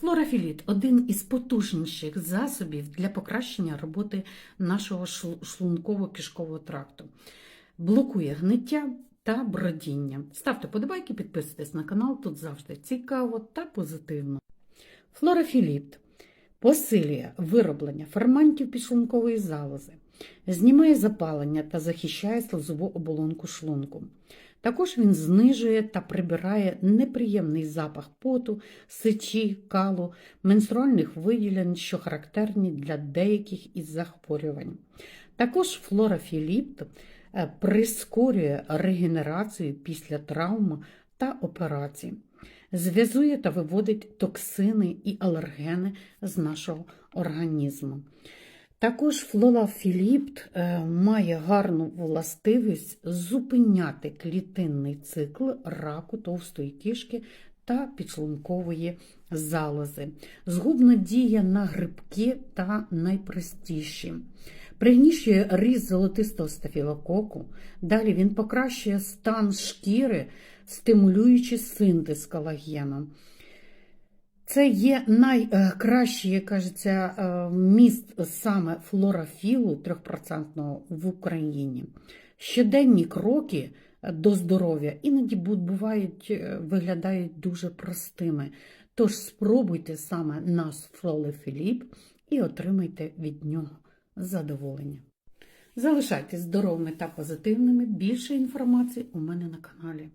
Флорафіліт один із потужніших засобів для покращення роботи нашого шлунково-кишкового тракту. Блокує гниття та бродіння. Ставте подобайки, підписуйтесь на канал, тут завжди цікаво та позитивно. Флорафіліт посилює вироблення ферментів підшлункової залози, знімає запалення та захищає слизову оболонку шлунку. Також він знижує та прибирає неприємний запах поту, сечі, калу, менструальних виділень, що характерні для деяких із захворювань. Також флорафіліпт е, прискорює регенерацію після травм та операцій, зв'язує та виводить токсини і алергени з нашого організму. Також флорафіліпт е, має гарну властивість зупиняти клітинний цикл раку товстої кишки та підшлункової залози. Згубно діє на грибки та найпростіші. Пригнічує ріст золотистого стафілококу. Далі він покращує стан шкіри, стимулюючи синтез колагену. Це є найкращий, кажеться, е, міст саме флорофілу 3% в Україні. Щоденні кроки до здоров'я іноді бувають, е, виглядають дуже простими. Тож спробуйте саме наш флолефіліп і отримайте від нього задоволення. Залишайтесь здоровими та позитивними. Більше інформації у мене на каналі.